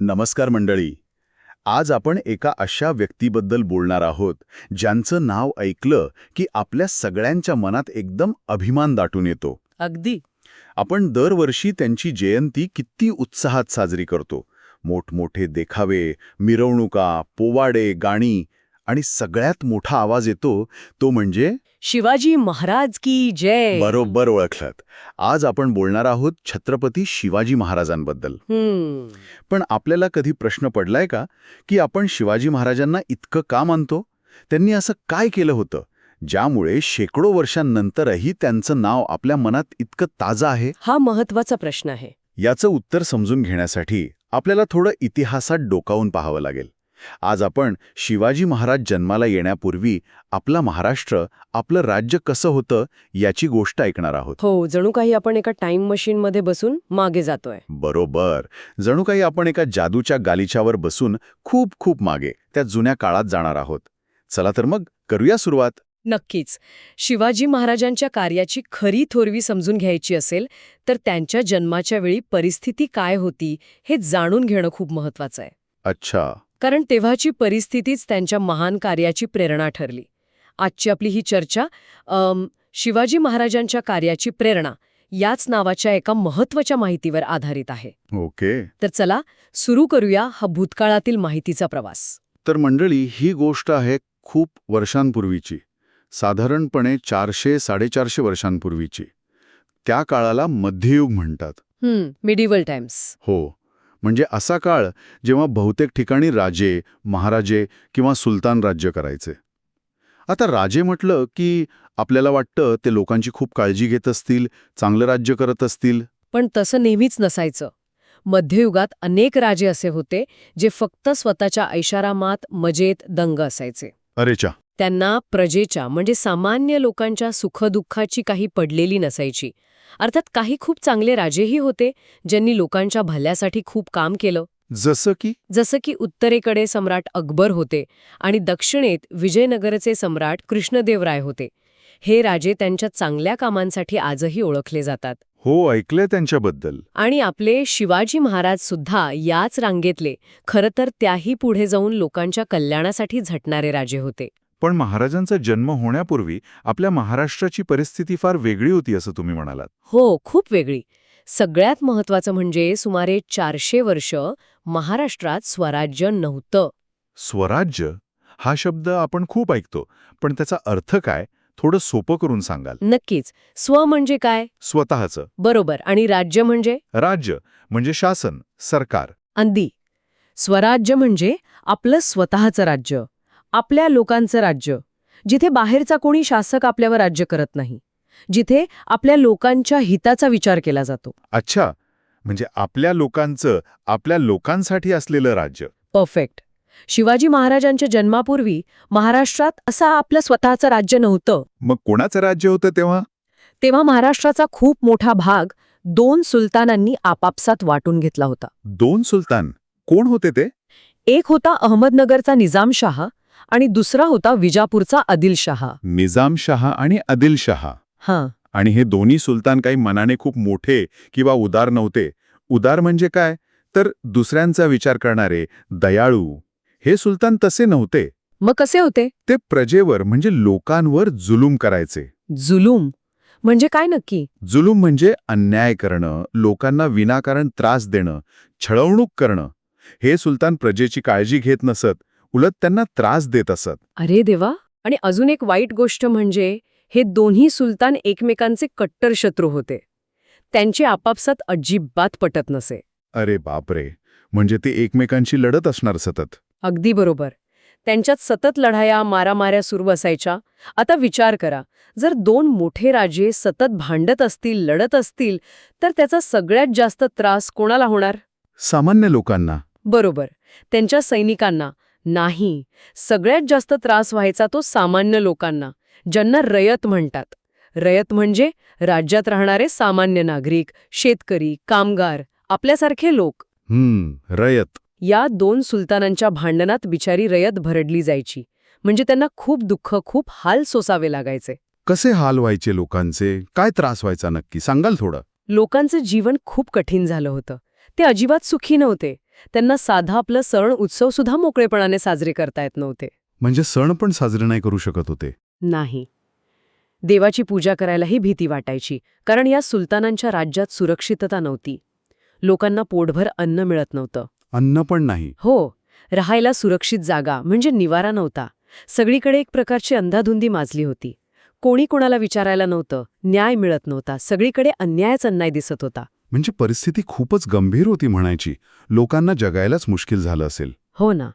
नमस्कार मंडळी. आज आपण एका अशा व्यक्तीबद्दल बोलणार आहोत ज्यांचं नाव ऐकलं की आपल्या सगळ्यांच्या मनात एकदम अभिमान दाटून येतो. अगदी. आपण दरवर्षी त्यांची जयंती किती उत्साहात साजरी करतो. मोठमोठे देखावे मिरवणुका पोवाडे गाणी आणि सगळ्यात मोठा आवाज येतो तो म्हणजे शिवाजी महाराज की जय. बरोबर ओळखलात आज आपण बोलणार आहोत छत्रपती शिवाजी महाराजांबद्दल. पण आपल्याला कधी प्रश्न पडलाय का की आपण शिवाजी महाराजांना इतकं का मानतो? त्यांनी असं काय केलं होतं? ज्यामुळे शेकडो वर्षांनंतरही त्यांचं नाव आपल्या मनात इतकं ताजं आहे? हा महत्त्वाचा प्रश्न आहे. याचं उत्तर समजून घेण्यासाठी आपल्याला थोडं इतिहासात डोकावून पाहावं लागेल. आज आपण शिवाजी महाराज जन्माला येण्यापूर्वी आपला महाराष्ट्र आपलं राज्य कसं होतं याची गोष्ट ऐकणार आहोत. हो जणू काही आपण एका टाइम मशीन मध्ये बसून मागे जातोय. बरोबर. जणू काही आपण एका जादूच्या गालिच्यावर बसून खूप खूप मागे त्या जुन्या काळात जाणार आहोत. चला तर मग करूया सुरुवात. नक्कीच. शिवाजी महाराजांच्या कार्याची खरी थोरवी समजून घ्यायची असेल तर त्यांच्या जन्माच्या वेळी परिस्थिती काय होती हे जाणून घेणं खूप महत्वाचं आहे. अच्छा. कारण तेव्हाची परिस्थितीच त्यांच्या महान कार्याची प्रेरणा ठरली. आजची आपली ही चर्चा शिवाजी महाराजांच्या कार्याची प्रेरणा याच नावाच्या एका महत्त्वाच्या माहितीवर आधारित आहे. ओके. तर चला सुरू करूया हा भूतकाळातील माहितीचा प्रवास. तर मंडळी ही गोष्ट आहे खूप वर्षांपूर्वीची. साधारणपणे चारशे साडेचारशे वर्षांपूर्वीची. त्या काळाला मध्ययुग म्हणतात. मिडिवल टाइम्स हो. म्हणजे असा काळ जेव्हा बहुतेक ठिकाणी राजे महाराजे किंवा सुलतान राज्य करायचे. आता राजे म्हटलं की आपल्याला वाटतं ते लोकांची खूप काळजी घेत असतील चांगलं राज्य करत असतील. पण तसं नेहमीच नसायचं. मध्ययुगात अनेक राजे असे होते जे फक्त स्वतःच्या ऐशारामात मजेत दंग असायचे. अरेच्या त्यांना प्रजेच्या म्हणजे सामान्य लोकांच्या सुखदुःखाची काही पडलेली नसायची. अर्थात काही खूप चांगले राजेही होते ज्यांनी लोकांच्या भल्यासाठी खूप काम केलं. जसं की? जसं की उत्तरेकडे सम्राट अकबर होते आणि दक्षिणेत विजयनगरचे सम्राट कृष्णदेवराय होते. हे राजे त्यांच्या चांगल्या कामांसाठी आजही ओळखले जातात. हो ऐकलंय त्यांच्याबद्दल. आणि आपले शिवाजी महाराज सुद्धा याच रांगेतले. खरं तर त्याही पुढे जाऊन लोकांच्या कल्याणासाठी झटणारे राजे होते. पण महाराजांचा जन्म होण्यापूर्वी आपल्या महाराष्ट्राची परिस्थिती फार वेगळी होती असं तुम्ही म्हणालात. हो खूप वेगळी. सगळ्यात महत्वाचं म्हणजे सुमारे चारशे वर्ष महाराष्ट्रात स्वराज्य नव्हतं. स्वराज्य? हा शब्द आपण खूप ऐकतो पण त्याचा अर्थ काय? थोडं सोपं करून सांगाल. नक्कीच. स्व म्हणजे काय? स्वतःचं. बरोबर. आणि राज्य म्हणजे? राज्य म्हणजे शासन सरकार. अंदी स्वराज्य म्हणजे आपलं स्वतःचं राज्य. आपल्या लोकांचं राज्य. जिथे बाहेरचा कोणी शासक आपल्यावर राज्य करत नाही. जिथे आपल्या लोकांच्या हिताचा विचार केला जातो. अच्छा. म्हणजे आपल्या लोकांचं आपल्या लोकांसाठी असलेलं राज्य. परफेक्ट. शिवाजी महाराजांच्या जन्मापूर्वी महाराष्ट्रात असं आपलं स्वतःचं राज्य नव्हतं. मग कोणाचं राज्य होतं तेव्हा? तेव्हा महाराष्ट्राचा खूप मोठा भाग दोन सुलतानांनी आपापसात वाटून घेतला होता. दोन सुलतान. कोण होते ते? एक होता अहमदनगरचा निजामशाह आणि दुसरा होता विजापूरचा आदिलशाह. निजामशहा आणि आदिलशहा हां. आणि हे दोन्ही सुलतान काही मनाने खूप मोठे किंवा उदार नव्हते. उदार म्हणजे काय? तर दुसऱ्यांचा विचार करणारे दयाळू. हे सुलतान तसे नव्हते. मग कसे होते? ते प्रजेवर म्हणजे लोकांवर जुलूम करायचे. जुलूम? म्हणजे काय नक्की? जुलूम म्हणजे अन्याय करणं लोकांना विनाकारण त्रास देणं छळवणूक करणं. हे सुलतान प्रजेची काळजी घेत नसत. उलट त्यांना त्रास देत असत. अरे देवा! आणि अजून एक वाईट गोष्ट म्हणजे हे दोन्ही सुलतान एकमेकांचे कट्टर शत्रू होते. त्यांची आपापसात अजिबात पटत नसे. अरे बापरे! म्हणजे ते एकमेकांशी लढत असणार सतत. अगदी बरोबर. त्यांच्यात सतत लढाया मारामाऱ्या सुरू असायच्या. आता विचार करा जर दोन मोठे राजे सतत भांडत असतील लढत असतील तर त्याचा सगळ्यात जास्त त्रास कोणाला होणार? सामान्य लोकांना. बरोबर. त्यांच्या सैनिकांना. नाही. सगळ्यात जास्त त्रास व्हायचा तो सामान्य लोकांना ज्यांना रयत म्हणतात. रयत म्हणजे राज्यात राहणारे सामान्य नागरिक शेतकरी कामगार आपल्यासारखे लोक. हम्म रयत. या दोन सुलतानांच्या भांडणात बिचारी रयत भरडली जायची. म्हणजे त्यांना खूप दुःख खूप हाल सोसावे लागायचे. कसे हाल व्हायचे लोकांचे? काय त्रास व्हायचा नक्की? सांगाल थोडं. लोकांचं जीवन खूप कठीण झालं होतं. ते अजिबात सुखी नव्हते. त्यांना साधा आपलं सण उत्सव सुद्धा मोकळेपणाने साजरे करता येत नव्हते. म्हणजे सण पण साजरे नाही करू शकत होते. नाही. देवाची पूजा करायलाही भीती वाटायची कारण या सुलतानांच्या राज्यात सुरक्षितता नव्हती. लोकांना पोटभर अन्न मिळत नव्हतं. अन्न पण नाही. हो राहायला सुरक्षित जागा म्हणजे निवारा नव्हता. सगळीकडे एक प्रकारची अंधाधुंदी माजली होती. कोणी कोणाला विचारायला नव्हतं न्याय मिळत नव्हता. सगळीकडे अन्यायच अन्याय दिसत होता. म्हणजे परिस्थिती खूपच गंभीर होती म्हणायची. लोकांना जगायलाच मुश्किल झालं असेल. हो ना.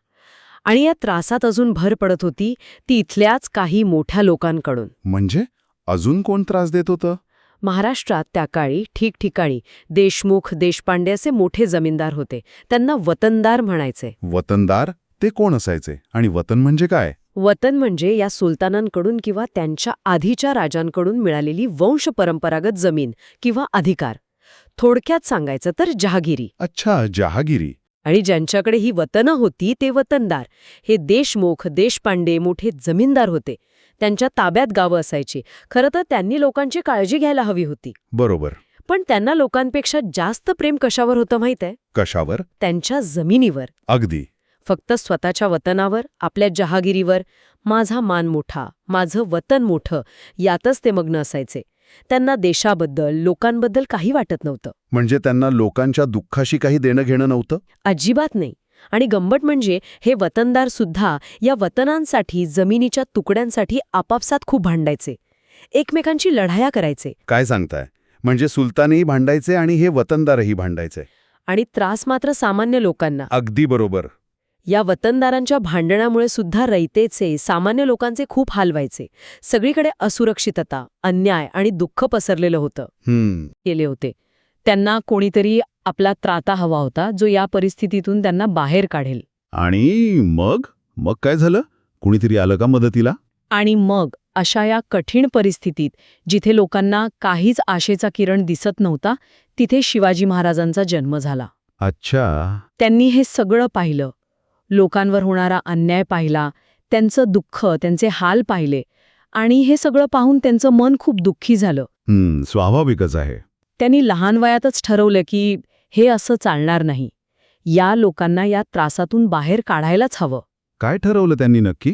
आणि या त्रासात अजून भर पडत होती ती इथल्याच काही मोठ्या लोकांकडून. म्हणजे? अजून कोण त्रास देत होतं? महाराष्ट्रात त्या काळी ठिकठिकाणी देशमुख देशपांडे असे मोठे जमीनदार होते. त्यांना वतनदार म्हणायचे. वतनदार? ते कोण असायचे? आणि वतन म्हणजे काय? वतन म्हणजे या सुलतानांकडून किंवा त्यांच्या आधीच्या राजांकडून मिळालेली वंश परंपरागत जमीन किंवा अधिकार. थोडक्यात सांगायचं तर जहागिरी. अच्छा जहागिरी. आणि ज्यांच्याकडे ही वतनं होती ते वतनदार. हे देशमुख देशपांडे मोठे जमीनदार होते. त्यांच्या ताब्यात गावं असायची. खरं तर त्यांनी लोकांची काळजी घ्यायला हवी होती. बरोबर. पण त्यांना लोकांपेक्षा जास्त प्रेम कशावर होतं माहीत आहे? कशावर? त्यांच्या जमिनीवर. अगदी. फक्त स्वतःच्या वतनावर आपल्या जहागिरीवर. माझा मान मोठा माझं वतन मोठं यातच ते मग्न असायचे. त्यांना देशाबद्दल लोकांबद्दल काही वाटत नव्हतं. म्हणजे त्यांना लोकांच्या दुःखाशी काही देणं घेणं नव्हतं? अजिबात नाही. आणि गंमत म्हणजे हे वतनदार सुद्धा या वतनांसाठी जमिनीच्या तुकड्यांसाठी आपापसात खूप भांडायचे. एकमेकांची लढाया करायचे. काय सांगताय? म्हणजे सुलतानही भांडायचे आणि हे वतनदारही भांडायचे. आणि त्रास मात्र सामान्य लोकांना. अगदी बरोबर. या वतनदारांच्या भांडणामुळे सुद्धा रयतेचे सामान्य लोकांचे खूप हाल व्हायचे. सगळीकडे असुरक्षितता अन्याय आणि दुःख पसरलेलं होतं. हम्म. केले होते. त्यांना कोणीतरी आपला त्राता हवा होता जो या परिस्थितीतून त्यांना बाहेर काढेल. आणि मग? मग काय झालं? कुणीतरी आलं का मदतीला? आणि मग अशा या कठीण परिस्थितीत जिथे लोकांना काहीच आशेचा किरण दिसत नव्हता तिथे शिवाजी महाराजांचा जन्म झाला. अच्छा. त्यांनी हे सगळं पाहिलं. लोकांवर होणारा अन्याय पाहिला त्यांचं दुःख त्यांचे हाल पाहिले आणि हे सगळं पाहून त्यांचं मन खूप दुःखी झालं. स्वाभाविकच आहे. त्यांनी लहान वयातच ठरवलं की हे असं चालणार नाही. या लोकांना या त्रासातून बाहेर काढायलाच हवं. काय ठरवलं त्यांनी नक्की?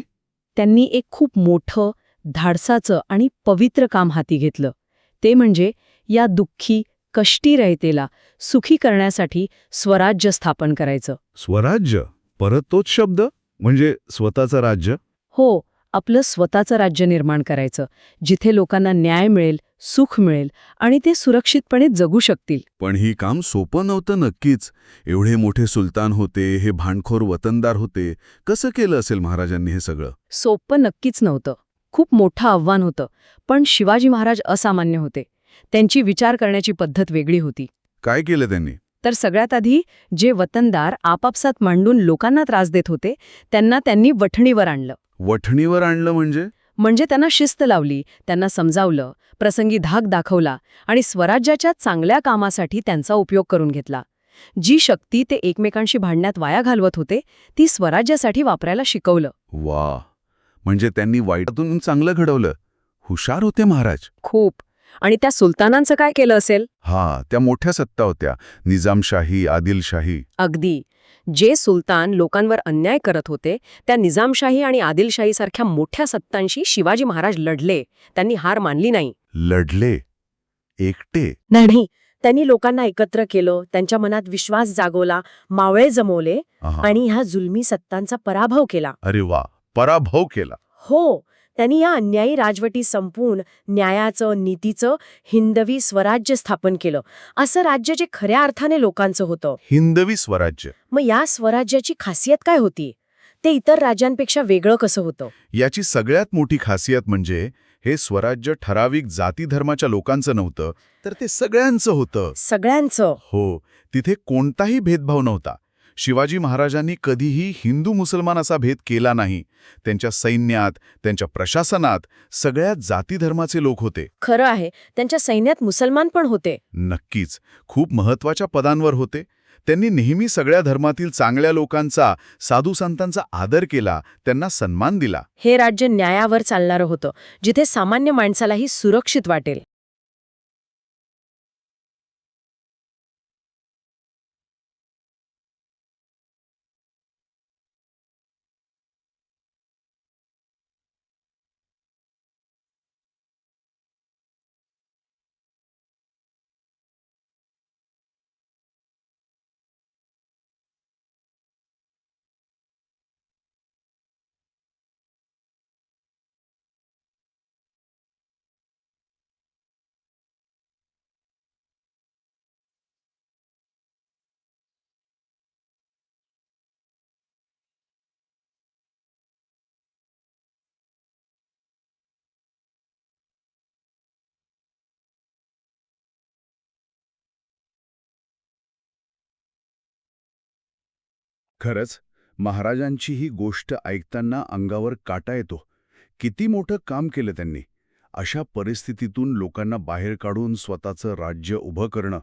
त्यांनी एक खूप मोठं धाडसाचं आणि पवित्र काम हाती घेतलं. ते म्हणजे या दुःखी कष्टी रयतेला सुखी करण्यासाठी स्वराज्य स्थापन करायचं. स्वराज्य? परत तोच शब्द? म्हणजे स्वतःचं राज्य? हो आपलं स्वतःचं राज्य निर्माण करायचं जिथे लोकांना न्याय मिळेल सुख मिळेल आणि ते सुरक्षितपणे जगू शकतील. पण ही काम सोपं नव्हतं नक्कीच. एवढे मोठे सुलतान होते हे भांडखोर वतनदार होते. कसं केलं असेल महाराजांनी हे सगळं? सोपं नक्कीच नव्हतं. खूप मोठं आव्हान होतं पण शिवाजी महाराज असामान्य होते. त्यांची विचार करण्याची पद्धत वेगळी होती. काय केलं त्यांनी? तर सगळ्यात आधी जे वतनदार आपापसात मांडून लोकांना त्रास देत होते त्यांना त्यांनी वठणीवर आणलं. वठणीवर आणलं म्हणजे? म्हणजे त्यांना शिस्त लावली त्यांना समजावलं प्रसंगी धाक दाखवला आणि स्वराज्याच्या चांगल्या कामासाठी त्यांचा उपयोग करून घेतला. जी शक्ती ते एकमेकांशी भांडण्यात वाया घालवत होते ती स्वराज्यासाठी वापरायला शिकवलं. वा म्हणजे त्यांनी वाईटातून चांगलं घडवलं. हुशार होते महाराज. खूप. आणि त्या सुलतानांचं काय केलं असेल? हा त्या मोठ्या सत्ता होत्या. निजामशाही आदिलशाही. अगदी. जे सुलतान लोकांवर अन्याय करत होते त्या निजामशाही आणि आदिलशाहीसारख्या मोठ्या सत्तांशी शिवाजी महाराज लढले. त्यांनी हार मानली नाही. लढले? एकटे? नाही. त्यांनी लोकांना एकत्र केलं त्यांच्या मनात विश्वास जागवला मावळे जमवले. आणि ह्या जुलमी सत्तांचा पराभव केला. अरे वा! पराभव केला. हो. त्यांनी या अन्यायी राजवटी संपवून न्यायाचं नीतीचं हिंदवी स्वराज्य स्थापन केलं. असं राज्य जे खऱ्या अर्थाने लोकांचं होतं. हिंदवी स्वराज्य. मग या स्वराज्याची खासियत काय होती? ते इतर राज्यांपेक्षा वेगळं कसं होतं? याची सगळ्यात मोठी खासियत म्हणजे हे स्वराज्य ठराविक जाती धर्माच्या लोकांचं नव्हतं तर ते सगळ्यांचं होतं. सगळ्यांचं. हो तिथे कोणताही भेदभाव नव्हता. शिवाजी महाराजांनी कधीही हिंदू मुसलमान असा भेद केला नाही. त्यांच्या सैन्यात त्यांच्या प्रशासनात सगळ्या जाती धर्माचे लोक होते. खरं आहे त्यांच्या सैन्यात मुसलमान पण होते. नक्कीच खूप महत्त्वाच्या पदांवर होते. त्यांनी नेहमी सगळ्या धर्मातील चांगल्या लोकांचा साधू संतांचा आदर केला त्यांना सन्मान दिला. हे राज्य न्यायावर चालणारं होतं जिथे सामान्य माणसालाही सुरक्षित वाटेल. खरंच महाराजांची ही गोष्ट ऐकताना अंगावर काटा येतो. किती मोठं काम केलं त्यांनी. अशा परिस्थितीतून लोकांना बाहेर काढून स्वतःचं राज्य उभं करणं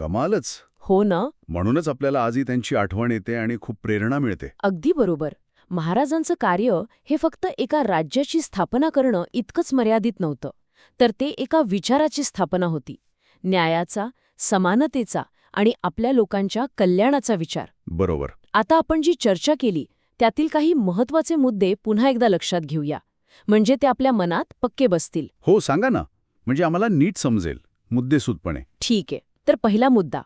गमालच. हो ना? म्हणूनच आपल्याला आजही त्यांची आठवण येते आणि खूप प्रेरणा मिळते. अगदी बरोबर. महाराजांचं कार्य हे फक्त एका राज्याची स्थापना करणं इतकंच मर्यादित नव्हतं तर ते एका विचाराची स्थापना होती. न्यायाचा समानतेचा आणि आपल्या लोकांच्या कल्याणाचा विचार. बरोबर. आता आपण जी चर्चा केली त्यातील काही महत्त्वाचे मुद्दे पुन्हा एकदा लक्षात घेऊया. म्हणजे ते आपल्या मनात पक्के बसतील. हो सांगा ना. म्हणजे आम्हाला नीट समजेल मुद्देसूदपणे. ठीक आहे. तर पहिला मुद्दा.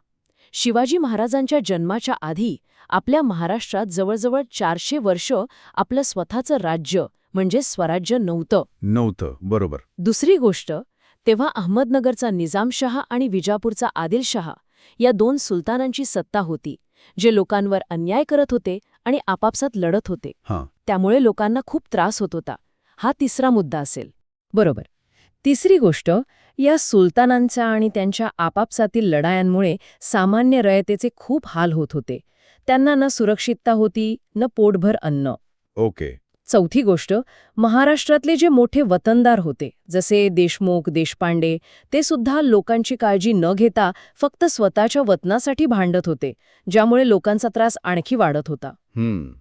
शिवाजी महाराजांच्या जन्माच्या आधी आपल्या महाराष्ट्रात जवळजवळ चारशे वर्ष आपलं स्वतःचं राज्य म्हणजे स्वराज्य नव्हतं. नव्हतं. बरोबर. दुसरी गोष्ट तेव्हा अहमदनगरचा निजामशहा आणि विजापूरचा आदिलशहा या दोन सुलतानांची सत्ता होती. जे लोकांवर अन्याय करत होते आणि आपापसात लढत होते. हां. त्यामुळे लोकांना खूप त्रास होत होता. हा तिसरा मुद्दा असेल. बरोबर. तिसरी गोष्ट या सुलतानांच्या आणि त्यांच्या आपापसातील लढायांमुळे सामान्य रयतेचे खूप हाल होत होते. त्यांना न सुरक्षितता होती न पोटभर अन्न. ओके. चौथी गोष्ट महाराष्ट्रातले जे मोठे वतनदार होते जसे देशमुख देशपांडे ते सुद्धा लोकांची काळजी न घेता फक्त स्वतःच्या वतनासाठी भांडत होते ज्यामुळे लोकांचा त्रास आणखी वाढत होता. हम्म.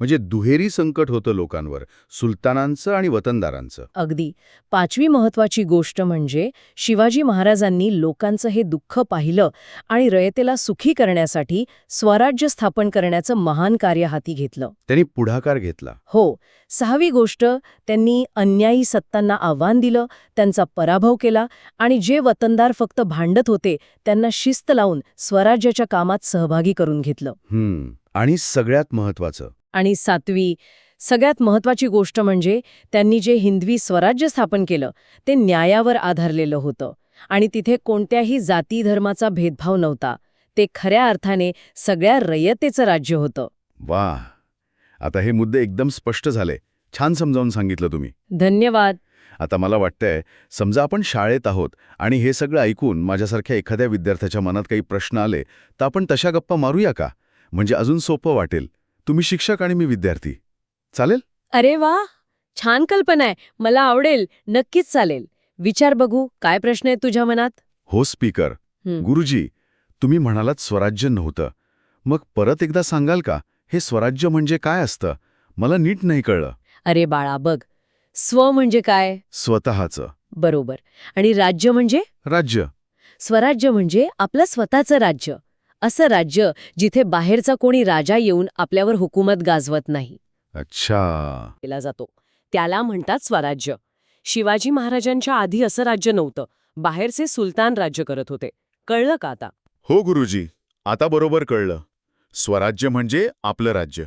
म्हणजे दुहेरी संकट होतं लोकांवर सुलतानांचं आणि वतनदारांचं. अगदी. पाचवी महत्वाची गोष्ट म्हणजे शिवाजी महाराजांनी लोकांचं हे दुःख पाहिलं आणि रयतेला सुखी करण्यासाठी स्वराज्य स्थापन करण्याचं महान कार्य हाती घेतलं. त्यांनी पुढाकार घेतला. हो. सहावी गोष्ट त्यांनी अन्यायी सत्तांना आव्हान दिलं त्यांचा पराभव केला आणि जे वतनदार फक्त भांडत होते त्यांना शिस्त लावून स्वराज्याच्या कामात सहभागी करून घेतलं. आणि सगळ्यात महत्वाचं आणि सातवी. सगळ्यात महत्वाची गोष्ट म्हणजे त्यांनी जे हिंदवी स्वराज्य स्थापन केलं ते न्यायावर आधारलेलं होतं. आणि तिथे कोणत्याही जाती धर्माचा भेदभाव नव्हता. ते खऱ्या अर्थाने सगळ्या रयतेचं राज्य होतं. वा आता हे मुद्दे एकदम स्पष्ट झाले. छान समजावून सांगितलं तुम्ही. धन्यवाद. आता मला वाटतंय समजा आपण शाळेत आहोत आणि हे सगळं ऐकून माझ्यासारख्या एखाद्या विद्यार्थ्याच्या मनात काही प्रश्न आले तर आपण तशा गप्पा मारूया का? म्हणजे अजून सोपं वाटेल. तुम्ही शिक्षक आणि मी विद्यार्थी. चालेल? अरे वा! छान कल्पना आहे. मला आवडेल. नक्कीच चालेल. विचार बघू काय प्रश्न आहे तुझ्या मनात? हो स्पीकर. गुरुजी तुम्ही म्हणालात स्वराज्य नव्हतं. मग परत एकदा सांगाल का? हे स्वराज्य म्हणजे काय असतं? मला नीट नाही कळलं. अरे बाळा बघ. स्व म्हणजे काय? स्वतःचं. बरोबर. आणि राज्य म्हणजे? राज्य. स्वराज्य म्हणजे आपलं स्वतःचं राज्य. असं राज्य जिथे बाहेरचा कोणी राजा येऊन आपल्यावर हुकूमत गाजवत नाही. अच्छा. केला जातो. त्याला म्हणतात स्वराज्य. शिवाजी महाराजांच्या आधी असं राज्य नव्हतं. बाहेरचे सुलतान राज्य करत होते. कळलं का आता? हो गुरुजी आता बरोबर कळलं. स्वराज्य म्हणजे आपलं राज्य.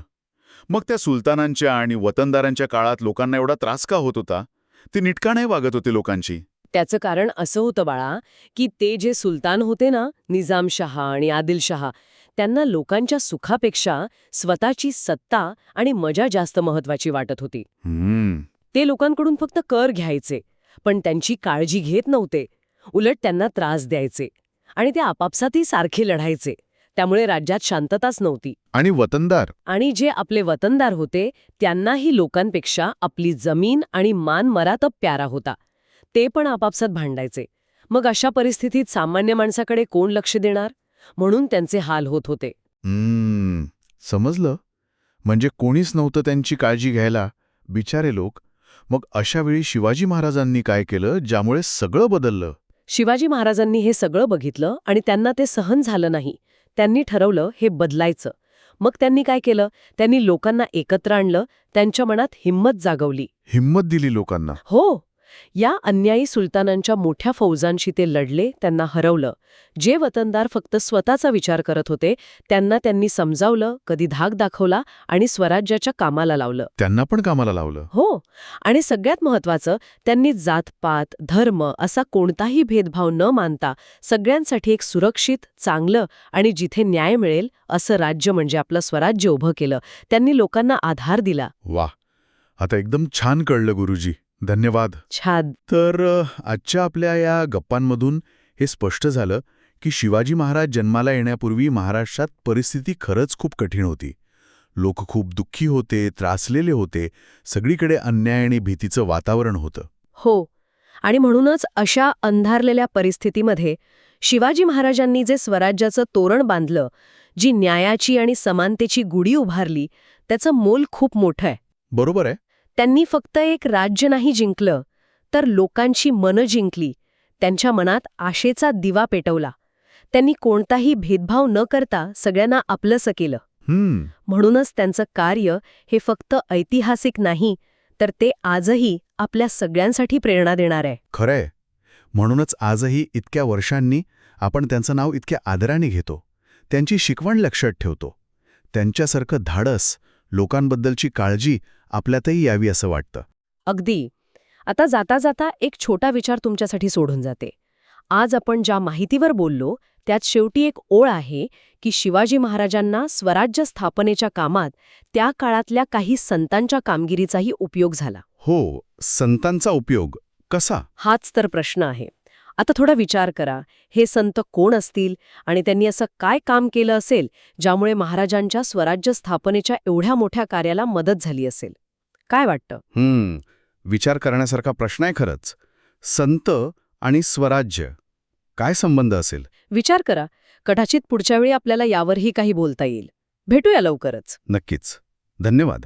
मग त्या सुलतानांच्या आणि वतनदारांच्या काळात लोकांना एवढा त्रास का होत होता? ते नीटका नाही वागत होते लोकांची. त्याचं कारण असं होतं बाळा की ते जे सुलतान होते ना निजामशहा आणि आदिलशहा त्यांना लोकांच्या सुखापेक्षा स्वतःची सत्ता आणि मजा जास्त महत्वाची वाटत होती. ते लोकांकडून फक्त कर घ्यायचे पण त्यांची काळजी घेत नव्हते. उलट त्यांना त्रास द्यायचे आणि ते आपापसातही सारखे लढायचे. त्यामुळे राज्यात शांतताच नव्हती. आणि वतनदार. आणि जे आपले वतनदार होते त्यांनाही लोकांपेक्षा आपली जमीन आणि मान मरातब प्यारा होता. ते पण आपापसात भांडायचे. मग अशा परिस्थितीत सामान्य माणसाकडे कोण लक्ष देणार? म्हणून त्यांचे हाल होत होते. समजलं. म्हणजे कोणीच नव्हतं त्यांची काळजी घ्यायला. बिचारे लोक. मग अशा वेळी शिवाजी महाराजांनी काय केलं ज्यामुळे सगळं बदललं? शिवाजी महाराजांनी हे सगळं बघितलं आणि त्यांना ते सहन झालं नाही. त्यांनी ठरवलं हे बदलायचं. मग त्यांनी काय केलं? त्यांनी लोकांना एकत्र आणलं त्यांच्या मनात हिंमत जागवली. हिंमत दिली लोकांना. हो. या अन्यायी सुलतानांच्या मोठ्या फौजांशी ते लढले त्यांना हरवलं. जे वतनदार फक्त स्वतःचा विचार करत होते त्यांना त्यांनी समजावलं कधी धाक दाखवला आणि स्वराज्याच्या कामाला लावलं. त्यांना पण कामाला लावलं? हो. आणि सगळ्यात महत्वाचं त्यांनी जातपात धर्म असा कोणताही भेदभाव न मानता सगळ्यांसाठी एक सुरक्षित चांगलं आणि जिथे न्याय मिळेल असं राज्य म्हणजे आपलं स्वराज्य उभं केलं. त्यांनी लोकांना आधार दिला. वा आता एकदम छान कळलं गुरुजी. धन्यवाद. छान तर आजच्या आपल्या या गप्पांमधून हे स्पष्ट झालं की शिवाजी महाराज जन्माला येण्यापूर्वी महाराष्ट्रात परिस्थिती खरंच खूप कठीण होती. लोक खूप दुःखी होते त्रासलेले होते सगळीकडे अन्याय आणि भीतीचं वातावरण होतं. हो. आणि म्हणूनच अशा अंधारलेल्या परिस्थितीमध्ये शिवाजी महाराजांनी जे स्वराज्याचं तोरण बांधलं जी न्यायाची आणि समानतेची गुढी उभारली त्याचं मोल खूप मोठं आहे. बरोबर आहे. त्यांनी फक्त एक राज्य नाही जिंकलं तर लोकांची मनं जिंकली. त्यांच्या मनात आशेचा दिवा पेटवला. त्यांनी कोणताही भेदभाव न करता सगळ्यांना आपलंसं केलं. हम्म. म्हणूनच त्यांचं कार्य हे फक्त ऐतिहासिक नाही तर ते आजही आपल्या सगळ्यांसाठी प्रेरणा देणार आहे. खरंय. म्हणूनच आजही इतक्या वर्षांनी आपण त्यांचं नाव इतक्या आदराने घेतो. त्यांची शिकवण लक्षात ठेवतो. त्यांच्यासारखं धाडस लोकांबद्दलची काळजी आपल्यातही यावी असं वाटतं. अगदी. आता जाता जाता एक छोटा विचार तुमच्यासाठी सोडून जाते. आज आपण ज्या माहितीवर बोललो त्यात शेवटी एक ओळ आहे की शिवाजी महाराजांना स्वराज्य स्थापनेच्या कामात त्या काळातल्या काही संतांच्या कामगिरीचाही उपयोग झाला. हो संतांचा उपयोग कसा? हाच तर प्रश्न आहे. आता थोडा विचार करा हे संत कोण असतील आणि त्यांनी असं काय काम केलं असेल ज्यामुळे महाराजांच्या स्वराज्य स्थापनेच्या एवढ्या मोठ्या कार्याला मदत झाली असेल? काय वाटतं? हम्म. विचार करण्यासारखा प्रश्न आहे खरंच. संत आणि स्वराज्य काय संबंध असेल? विचार करा. कदाचित पुढच्या वेळी आपल्याला यावरही काही बोलता येईल. भेटूया लवकरच. नक्कीच. धन्यवाद.